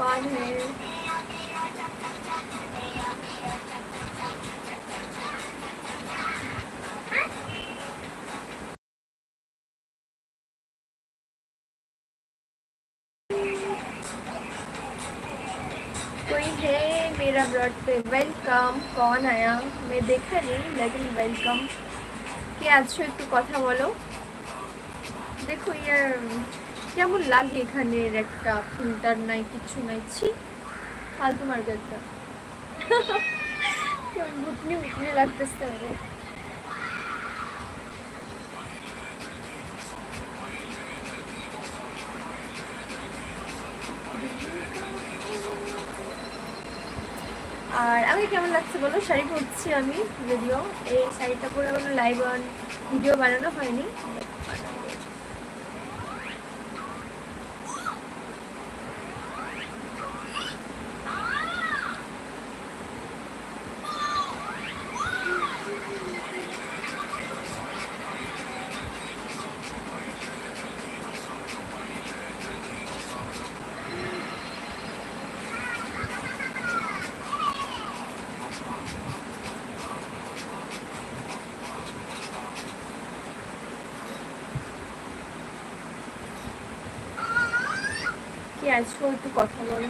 कौन है कोई है मेरा ब्लड पे वेलकम कौन आया मैं देखा नहीं लेकिन वेलकम কে আছো একটু কথা বলো দেখো ইয়ার কেমন লাগে এখানের একটা ফিল্টার নাই, কিছু নাই? ছি, ফালতু মার্কেটটা কেমন ভুটনি ভুটনি লাগতেছে আমাদের আর আমি কেমন লাগছে বলো? শাড়ি পরছি আমি, যদিও। এই শাড়িটা পরে কোনো লাইভ অন ভিডিও বানানো হয়নি। আছো একটু কথা বলো।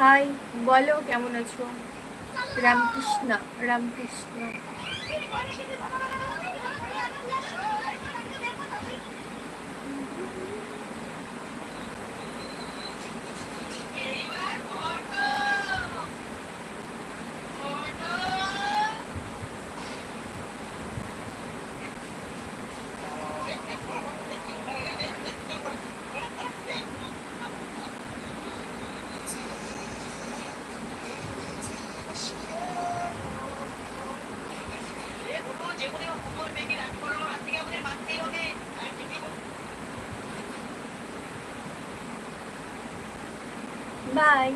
হাই বলো কেমন আছো? রামকৃষ্ণ রামকৃষ্ণ। বাই